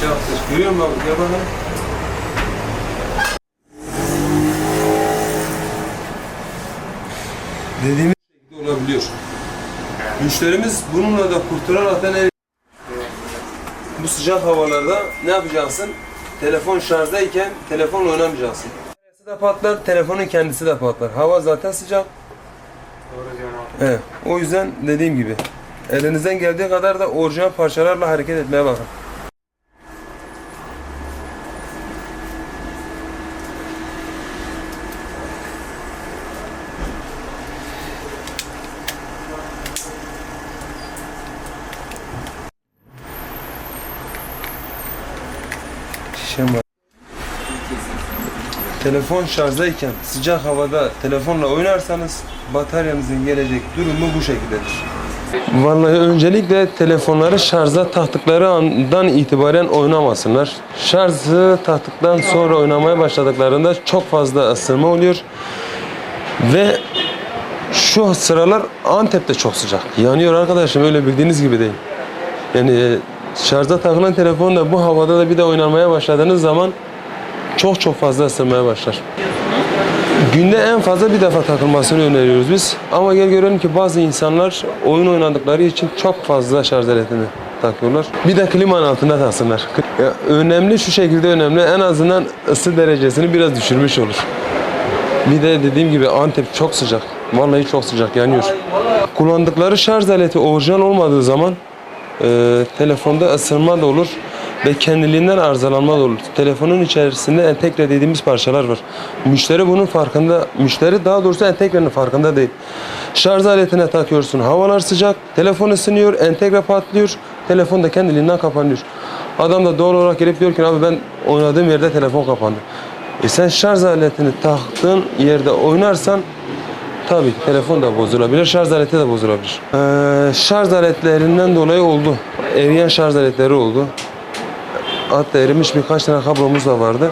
Çaktır. Görüyor musun abi? Gel bakalım. Dediğimiz şekilde olabiliyor. Müşterimiz bununla da kurtularaktan el bu sıcak havalarda ne yapacaksın? Telefon şarjdayken telefonla oynamayacaksın. Kendisi de patlar, telefonun kendisi de patlar. Hava zaten sıcak. Evet. O yüzden dediğim gibi elinizden geldiği kadar da orijinal parçalarla hareket etmeye bakın. Şişem var. Telefon şarjdayken sıcak havada telefonla oynarsanız bataryanızın gelecek durumu bu şekildedir. Vallahi öncelikle telefonları şarja taktıkları andan itibaren oynamasınlar. Şarjı taktıktan sonra oynamaya başladıklarında çok fazla ısınma oluyor. Ve şu sıralar Antep'te çok sıcak. Yanıyor arkadaşım öyle bildiğiniz gibi değil. Yani şarja takılan telefon da bu havada da bir de oynamaya başladığınız zaman çok çok fazla ısınmaya başlar. Günde en fazla bir defa takılmasını öneriyoruz biz. Ama gel görelim ki bazı insanlar oyun oynadıkları için çok fazla şarj aletini takıyorlar. Bir de klimanın altında taksınlar. Önemli şu şekilde önemli. En azından ısı derecesini biraz düşürmüş olur. Bir de dediğim gibi Antep çok sıcak. Vallahi çok sıcak yanıyor. Kullandıkları şarj aleti orijinal olmadığı zaman e, telefonda ısınma da olur ve kendiliğinden arızalanma da olur. Telefonun içerisinde entegre dediğimiz parçalar var. Müşteri bunun farkında, müşteri daha doğrusu entegrenin farkında değil. Şarj aletine takıyorsun, havalar sıcak, telefon ısınıyor, entegre patlıyor, telefon da kendiliğinden kapanıyor. Adam da doğal olarak gelip diyor ki abi ben oynadığım yerde telefon kapandı. E sen şarj aletini taktığın yerde oynarsan Tabii telefon da bozulabilir, şarj aleti de bozulabilir. Ee, şarj aletlerinden dolayı oldu. Eriyen şarj aletleri oldu. Hatta erimiş birkaç tane kablomuz da vardı.